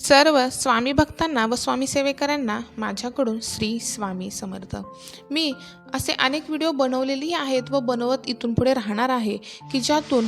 सर्व स्वामी भक्तांना व स्वामी सेवेकरांना माझ्याकडून श्री स्वामी समर्थ. मी असे अनेक व्हिडिओ बनवलेली आहेत व बनवत इथून पुढे राहणार आहे की ज्यातून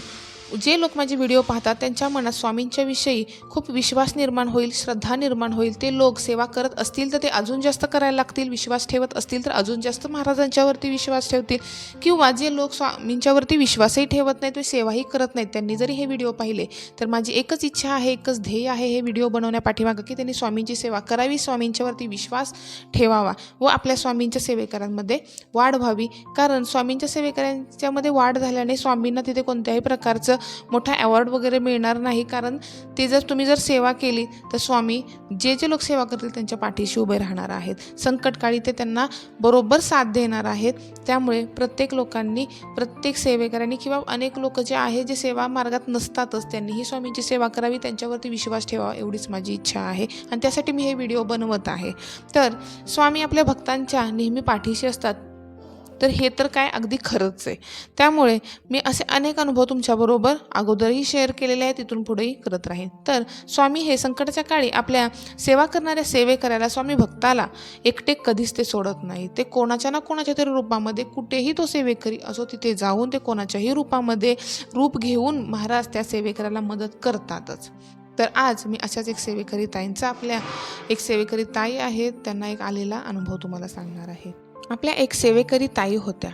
जे लोक माझे व्हिडिओ पाहतात त्यांच्या मनात स्वामींच्या विषयी खूप विश्वास निर्माण होईल श्रद्धा निर्माण होईल. ते लोक सेवा करत असतील तर ते अजून जास्त करायला लागतील. विश्वास ठेवत असतील तर अजून जास्त महाराजांच्यावरती विश्वास ठेवतील. किंवा जे लोक स्वामींच्यावरती विश्वासही ठेवत नाहीत व सेवाही करत नाहीत. त्यांनी जरी हे व्हिडिओ पाहिले तर माझी एकच इच्छा आहे एकच ध्येय आहे हे व्हिडिओ बनवण्यापाठीमागं की त्यांनी स्वामींची सेवा करावी स्वामींच्यावरती विश्वास ठेवावा व आपल्या स्वामींच्या सेवेकरांमध्ये वाढ व्हावी. कारण स्वामींच्या सेवेकरांच्यामध्ये वाढ झाल्याने स्वामींना तिथे कोणत्याही प्रकारचं मोठा अवॉर्ड वगैरे मिळणार नाही. कारण ते जर तुम्ही जर सेवा केली तर स्वामी जे जे लोक सेवा करतील त्यांच्या पाठीशी उभे राहणार आहेत. संकटकाळी ते त्यांना बरोबर साथ देणार आहेत. त्यामुळे प्रत्येक लोकांनी प्रत्येक सेवेकरांनी किंवा अनेक लोक जे आहे जे सेवा मार्गात नसतातच त्यांनीही स्वामींची सेवा करावी त्यांच्यावरती विश्वास ठेवावा एवढीच माझी इच्छा आहे. आणि त्यासाठी मी हे व्हिडिओ बनवत आहे. तर स्वामी आपल्या भक्तांच्या नेहमी पाठीशी असतात. तर हे तर काय अगदी खरंच आहे. त्यामुळे मी असे अनेक अनुभव तुमच्याबरोबर अगोदरही शेअर केलेले आहेत तिथून पुढेही करत राहीन. तर स्वामी हे संकटाच्या काळी आपल्या सेवा करणाऱ्या सेवेकऱ्याला स्वामी भक्ताला एकटे कधीच ते सोडत नाही. ते कोणाच्या ना कोणाच्या तरी रूपामध्ये कुठेही तो सेवेकरी असो तिथे जाऊन ते कोणाच्याही रूपामध्ये रूप घेऊन महाराज त्या सेवेकऱ्याला मदत करतातच. तर आज मी अशाच एक सेवेकरी ताईंचा आपल्या एक सेवेकरी ताई आहेत त्यांना एक आलेला अनुभव तुम्हाला सांगणार आहे. आपल्या एक सेवेकरी ताई होत्या.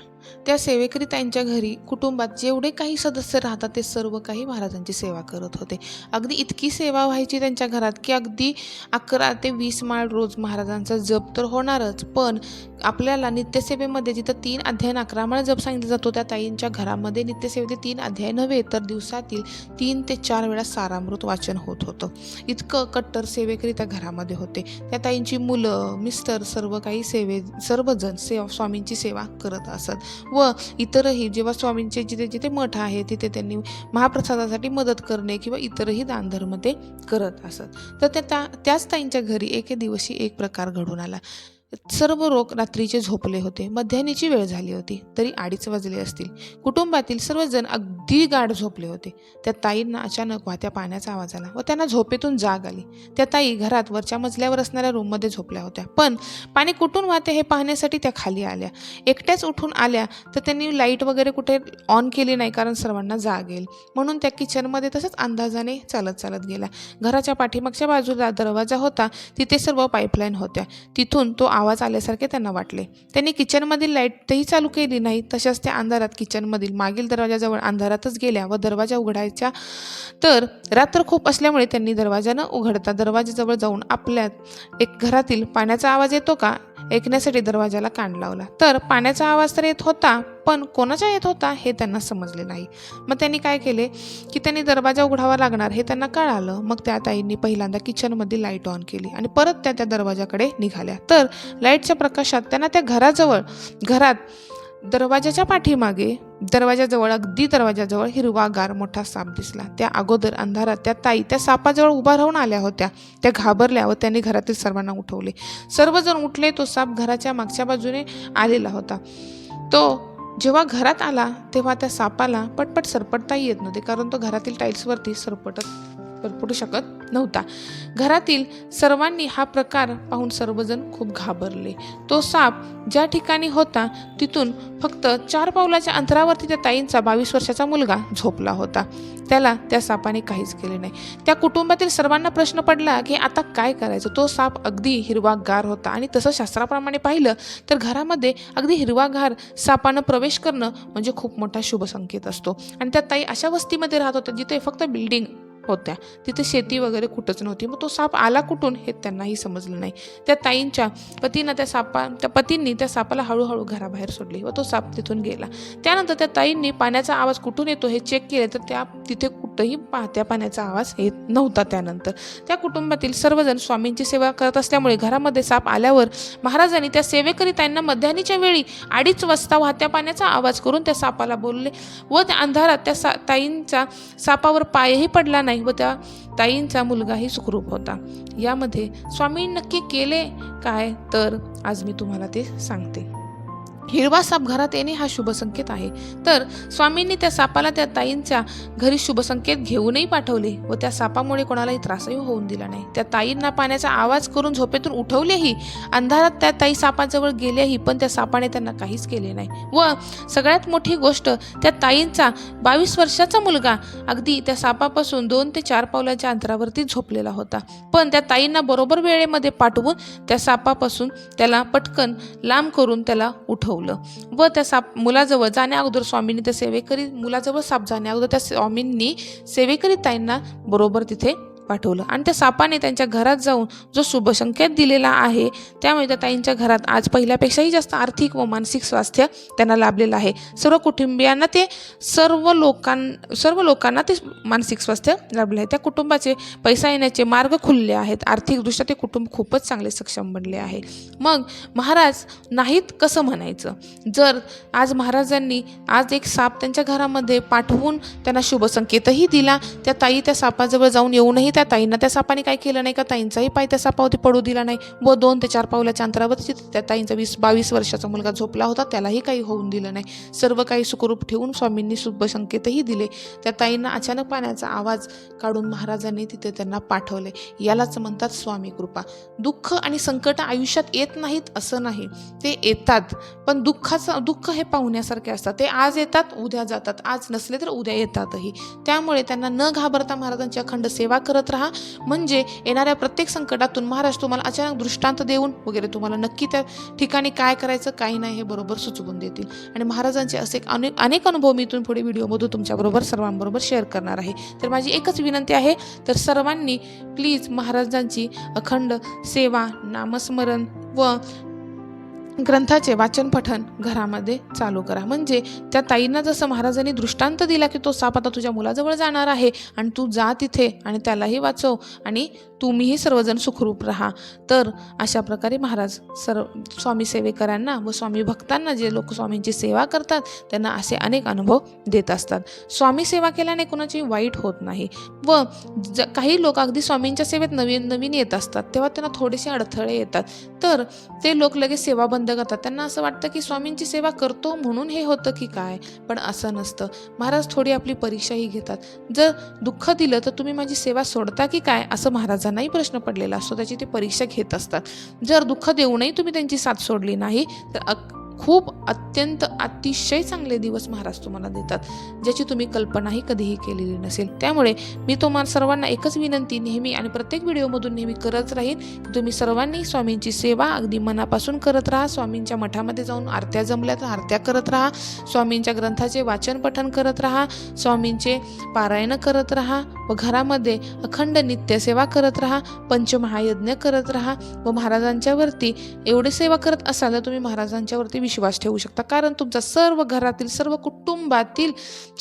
त्या सेवेकरी ताईंच्या घरी कुटुंबात जेवढे काही सदस्य राहतात ते सर्व काही महाराजांची सेवा करत होते. अगदी इतकी सेवा व्हायची त्यांच्या घरात की अगदी अकरा ते वीस माळ रोज महाराजांचा जप तर होणारच पण आपल्याला नित्यसेवेमध्ये जिथं तीन अध्याय अकरा माळ जप सांगितला जातो त्या ताईंच्या घरामध्ये नित्यसेवेचे तीन अध्याय नव्हे तर दिवसातील तीन ते चार वेळा सारामृत वाचन होत होतं. इतकं कट्टर सेवेकरी त्या घरामध्ये होते. त्या ताईंची मुलं मिस्टर सर्व काही सेवे सर्वजण सेवा स्वामींची सेवा करत असत. व इतरही जेव्हा स्वामींचे जिथे जिथे मठ आहे तिथे त्यांनी महाप्रसादासाठी मदत करणे किंवा इतरही दानधर्म ते करत असत. तर त्या त्याच ताईंच्या घरी एके दिवशी एक प्रकार घडून आला. सर्व रोग रात्रीचे झोपले होते. मध्यान्हीची वेळ झाली होती. तरी अडीच वाजले असतील. कुटुंबातील सर्वजण अगदी गाढ झोपले होते. त्या ताईंना अचानक वाहत्या पाण्याचा आवाज आला व त्यांना झोपेतून जाग आली. त्या ताई घरात वरच्या मजल्यावर असणाऱ्या रूममध्ये झोपल्या होत्या. पण पाणी कुठून वाहते हे पाहण्यासाठी त्या खाली आल्या. एकट्याच उठून आल्या तर त्यांनी लाइट वगैरे कुठे ऑन केली नाही कारण सर्वांना जाग येईल. म्हणून त्या किचनमध्ये तसंच अंदाजाने चालत चालत गेल्या. घराच्या पाठीमागच्या बाजूला दरवाजा होता. तिथे सर्व पाईपलाईन होत्या. तिथून तो आवाज आवाज आल्यासारखे त्यांना वाटले. त्यांनी किचनमधील लाईटही चालू केली नाही. तशाच त्या अंधारात किचनमधील मागील दरवाजाजवळ अंधारातच गेल्या व दरवाजा उघडायच्या. तर रात्र खूप असल्यामुळे त्यांनी दरवाजा न उघडता दरवाजाजवळ जाऊन आपल्या एक घरातील पाण्याचा आवाज येतो का? ऐकण्यासाठी दरवाजाला कान लावला. तर पाण्याचा आवाज तर येत होता पण कोणाचा येत होता हे त्यांना समजले नाही. मग त्यांनी काय केले? की त्यांनी दरवाजा उघडावा लागणार हे त्यांना कळालं. मग त्या ताईंनी पहिल्यांदा किचनमध्ये लाइट ऑन केली आणि परत त्या त्या दरवाजाकडे निघाल्या. तर लाईटच्या प्रकाशात त्यांना त्या घराजवळ घरात दरवाजाच्या पाठीमागे दरवाजाजवळ अगदी दरवाजाजवळ हिरवागार मोठा साप दिसला. त्या अगोदर अंधारात त्या ताई त्या सापाजवळ उभा राहून आल्या होत्या. त्या घाबरल्या व त्यांनी घरातील सर्वांना उठवले. सर्वजण उठले तो साप घराच्या मागच्या बाजूने आलेला होता. तो जेव्हा घरात आला तेव्हा त्या सापाला पटपट सरपटता येत नव्हते कारण तो घरातील टाईल्सवरती सरपटत सरपटू शकत नव्हता. घरातील सर्वांनी हा प्रकार पाहून सर्वजण खूप घाबरले. तो साप ज्या ठिकाणी होता तिथून फक्त चार पावलाच्या अंतरावरती त्या ताईंचा बावीस वर्षाचा मुलगा झोपला होता. त्याला त्या सापाने काहीच केले नाही. त्या कुटुंबातील सर्वांना प्रश्न पडला की आता काय करायचं? तो साप अगदी हिरवागार होता आणि तसं शास्त्राप्रमाणे पाहिलं तर घरामध्ये अगदी हिरवागार सापानं प्रवेश करणं म्हणजे खूप मोठा शुभ संकेत असतो. आणि त्या ताई अशा वस्तीमध्ये राहत होत्या जिथे फक्त बिल्डिंग होत्या. तिथे शेती वगैरे कुठंच नव्हती. मग तो साप आला कुठून हे त्यांनाही समजलं नाही. त्या ताईंच्या पतीनं त्या सापा त्या पतींनी त्या सापाला हळूहळू घराबाहेर सोडली. व तो साप तिथून गेला. त्यानंतर त्या ताईंनी पाण्याचा आवाज कुठून येतो हे चेक केले तर त्या तिथे कुठंही पाहत्या पाण्याचा आवाज येत नव्हता त्यानंतर. त्या कुटुंबातील सर्वजण स्वामींची सेवा करत असल्यामुळे घरामध्ये साप आल्यावर महाराजांनी त्या सेवेकरी ताईंना मध्यान्हीच्या वेळी अडीच वाजता वाहत्या पाण्याचा आवाज करून त्या सापाला बोलले व त्या अंधारात त्या सा ताईंचा सापावर पायही पडला नाही. व त्या ताईंचा मुलगाही सुखरूप होता. यामध्ये स्वामी नक्की केले काय? तर आज मी तुम्हाला ते सांगते. हिरवा साप घरात येणे हा शुभ संकेत आहे. तर स्वामींनी त्या सापाला त्या ताईंच्या घरी शुभसंकेत घेऊनही पाठवले व त्या सापामुळे कोणालाही त्रासही होऊन दिला नाही. त्या ताईंना पाण्याचा आवाज करून झोपेतून उठवलेही अंधारात त्या ताई सापाजवळ गेल्याही पण त्या सापाने त्यांना काहीच केले नाही. व सगळ्यात मोठी गोष्ट त्या ताईंचा बावीस वर्षाचा मुलगा अगदी त्या सापापासून दोन ते चार पावलाच्या अंतरावरती झोपलेला होता. पण त्या ताईंना बरोबर वेळेमध्ये पाठवून त्या सापापासून त्याला पटकन लांब करून त्याला उठव अनुभवलं व त्या साप मुलाजवळ जाण्या अगोदर स्वामींनी त्या सेवेकरी मुलाजवळ साप जाण्या अगोदर त्या स्वामींनी सेवेकरी ताईंना बरोबर तिथे पाठवलं. आणि त्या सापाने त्यांच्या घरात जाऊन जो शुभसंकेत दिलेला आहे त्यामुळे त्या ताईंच्या घरात आज पहिल्यापेक्षाही जास्त आर्थिक व मानसिक स्वास्थ्य त्यांना लाभलेलं आहे. सर्व कुटुंबियांना ते सर्व लोकां सर्व लोकांना ते मानसिक स्वास्थ्य लाभले आहे. त्या कुटुंबाचे पैसा येण्याचे मार्ग खुलले आहेत. आर्थिकदृष्ट्या ते कुटुंब खूपच चांगले सक्षम बनले आहे. मग महाराज नाहीत कसं म्हणायचं? जर आज महाराजांनी आज एक साप त्यांच्या घरामध्ये पाठवून त्यांना शुभसंकेतही दिला त्या ताई त्या सापाजवळ जाऊन येऊनही त्या ताईंना त्या सापाने काय केलं नाही का? ताईंचाही पाय त्या सापावरती पडू दिला नाही. व दोन ते चार पावलाच्या अंतरावरती त्या ताईंचा वीस बावीस वर्षाचा मुलगा झोपला होता. त्यालाही काही होऊन दिलं नाही. सर्व काही सुखरूप ठेवून स्वामींनी शुभ संकेतही दिले. त्या ताईंना अचानक पाण्याचा आवाज काढून महाराजांनी तिथे त्यांना पाठवले. यालाच म्हणतात स्वामी कृपा. दुःख आणि संकट आयुष्यात येत नाहीत असं नाही. ते येतात पण दुःखाचं दुःख हे पाहुण्यासारखे असतात. ते आज येतात उद्या जातात. आज नसले तर उद्या येतातही. त्यामुळे त्यांना न घाबरता महाराजांची अखंड सेवा करत राहा. म्हणजे येणाऱ्या प्रत्येक संकटातून महाराज तुम्हाला अचानक दृष्टांत देऊन वगैरे तुम्हाला नक्की त्या ठिकाणी काय करायचं काही नाही हे बरोबर सुचवून देतील. आणि महाराजांचे असे अनेक अनेक अनुभव मी इथून पुढे व्हिडिओमधून तुमच्याबरोबर सर्वांबरोबर शेअर करणार आहे. तर माझी एकच विनंती आहे तर सर्वांनी प्लीज महाराजांची अखंड सेवा नामस्मरण व ग्रंथाचे वाचन पठन घरामध्ये चालू करा. म्हणजे त्या ताईंना जसं महाराजांनी दृष्टांत दिला की तो साप आता तुझ्या मुलाजवळ जाणार आहे आणि तू जा तिथे आणि त्यालाही वाचव आणि तुम्हीही सर्वजण सुखरूप राहा. तर अशा प्रकारे महाराज सर्व स्वामी सेवेकरांना व स्वामी भक्तांना जे लोक स्वामींची सेवा करतात त्यांना असे अनेक अनुभव देत असतात. स्वामी सेवा केल्याने कोणाची वाईट होत नाही. व ज काही लोक अगदी स्वामींच्या सेवेत नवीन नवीन येत असतात. तेव्हा त्यांना थोडेसे अडथळे येतात. तर ते लोक लगेच सेवा बंद करतात त्यांना असं वाटतं की स्वामींची सेवा करतो म्हणून हे होतं की काय? पण असं नसतं. महाराज थोडी आपली परीक्षाही घेतात. जर दुःख दिलं तर तुम्ही माझी सेवा सोडता की काय? असं महाराजांनाही प्रश्न पडलेला असतो. त्याची ते परीक्षा घेत असतात. जर दुःख देऊनही तुम्ही त्यांची साथ सोडली नाही तर अक खूप अत्यंत अतिशय चांगले दिवस महाराज तुम्हाला देतात ज्याची तुम्ही कल्पनाही कधीही केलेली नसेल. त्यामुळे मी तुम्हाला सर्वांना एकच विनंती नेहमी आणि प्रत्येक व्हिडिओमधून नेहमी करत राहीन. की तुम्ही सर्वांनी स्वामींची सेवा अगदी मनापासून करत राहा स्वामींच्या मठामध्ये जाऊन आरत्या जमल्या तर आरत्या करत राहा स्वामींच्या ग्रंथाचे वाचन पठण करत राहा स्वामींचे पारायण करत राहा व घरामध्ये अखंड नित्यसेवा करत राहा पंचमहायज्ञ करत राहा व महाराजांच्यावरती एवढे सेवा करत असाल तर तुम्ही महाराजांच्यावरती विश्वास ठेवू शकता. कारण तुमचा सर्व घरातील सर्व कुटुंबातील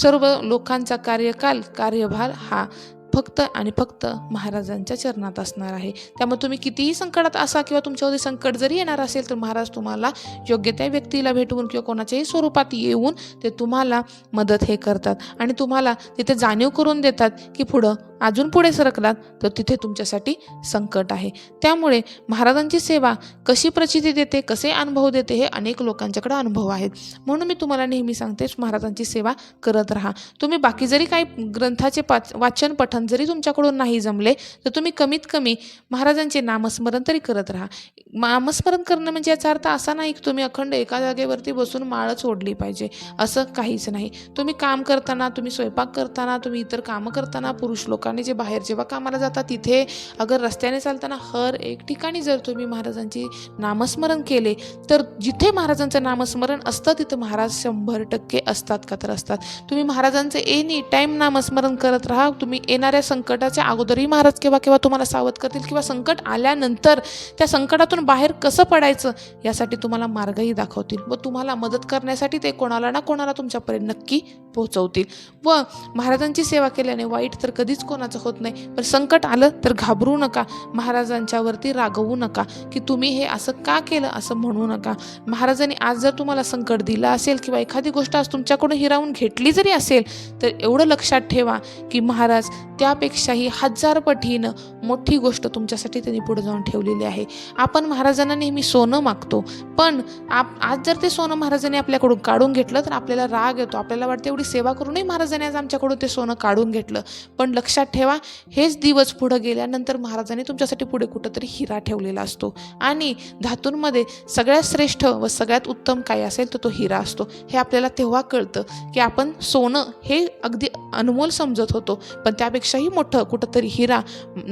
सर्व लोकांचा कार्यकाल कार्यभार हा फक्त आणि फक्त महाराजांच्या चरणात असणार आहे. त्यामुळे तुम्ही कितीही संकटात असा किंवा तुमच्यावरती संकट जरी येणार असेल तर महाराज तुम्हाला योग्य त्या व्यक्तीला भेटवून किंवा कोणाच्याही स्वरूपात येऊन ते तुम्हाला मदत हे करतात. आणि तुम्हाला तिथे जाणीव करून देतात की पुढं अजून पुढे सरकलात तर तिथे तुमच्यासाठी संकट आहे. त्यामुळे महाराजांची सेवा कशी प्रचिती देते कसे अनुभव देते हे अनेक लोकांच्याकडे अनुभव आहेत. म्हणून मी तुम्हाला नेहमी सांगते महाराजांची सेवा करत राहा. तुम्ही बाकी जरी काही ग्रंथाचे पाच वाचन पठन पठण जरी तुमच्याकडून नाही जमले तर तुम्ही कमीत कमी महाराजांचे नामस्मरण तरी करत राहा. नामस्मरण करणं म्हणजे याचा अर्थ असा नाही की तुम्ही अखंड एका जागेवरती बसून माळच ओढली पाहिजे. असं काहीच नाही. तुम्ही काम करताना तुम्ही स्वयंपाक करताना तुम्ही इतर कामं करताना पुरुष लोकांनी जे बाहेर जेव्हा कामाला जातात तिथे अगर रस्त्याने चालताना हर एक ठिकाणी जर तुम्ही महाराजांची नामस्मरण केले तर जिथे महाराजांचं नामस्मरण असतं तिथं महाराज शंभर टक्के असतात का तर असतात. तुम्ही महाराजांचं एनी टाईम नामस्मरण करत राहा तुम्ही येणार येणाऱ्या संकटाच्या अगोदरही महाराज केव्हा केव्हा तुम्हाला सावध करतील किंवा संकट आल्यानंतर त्या संकटातून बाहेर कसं पडायचं यासाठी तुम्हाला मार्गही दाखवतील व तुम्हाला मदत करण्यासाठी ते कोणाला ना कोणाला तुमच्यापर्यंत नक्की पोहोचवतील. व महाराजांची सेवा केल्याने वाईट तर कधीच कोणाचं होत नाही पण संकट आलं तर घाबरू नका महाराजांच्यावरती रागवू नका की तुम्ही हे असं का केलं असं म्हणू नका. महाराजांनी आज जर तुम्हाला संकट दिलं असेल किंवा एखादी गोष्ट आज तुमच्याकडून हिरावून घेतली जरी असेल तर एवढं लक्षात ठेवा की महाराज त्यापेक्षाही हजार पटीनं मोठी गोष्ट तुमच्यासाठी त्यांनी पुढे जाऊन ठेवलेली आहे. आपण महाराजांना नेहमी सोनं मागतो पण आप आज जर ते सोनं महाराजांनी आपल्याकडून काढून घेतलं तर आपल्याला राग येतो. आपल्याला वाटतं एवढी सेवा करूनही महाराजांनी आज आमच्याकडून ते सोनं काढून घेतलं. पण लक्षात ठेवा हेच दिवस पुढं गेल्यानंतर महाराजांनी तुमच्यासाठी पुढे कुठंतरी हिरा ठेवलेला असतो. आणि धातूंमध्ये सगळ्यात श्रेष्ठ व सगळ्यात उत्तम काय असेल तर तो हिरा असतो. हे आपल्याला तेव्हा कळतं की आपण सोनं हे अगदी अनमोल समजत होतो पण त्यापेक्षा त्यापेक्षाही मोठं कुठंतरी हिरा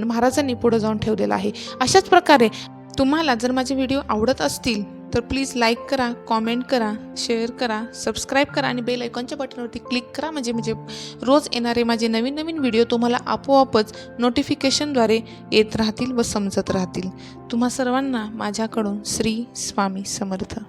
महाराजांनी पुढं जाऊन ठेवलेला आहे. अशाच प्रकारे तुम्हाला जर माझे व्हिडिओ आवडत असतील तर प्लीज लाईक करा कॉमेंट करा शेअर करा सबस्क्राईब करा आणि बेल आयकॉनच्या बटनवरती क्लिक करा. म्हणजे म्हणजे रोज येणारे माझे नवीन नवीन व्हिडिओ तुम्हाला आपोआपच नोटिफिकेशनद्वारे येत राहतील व समजत राहतील. तुम्हा सर्वांना माझ्याकडून श्री स्वामी समर्थ.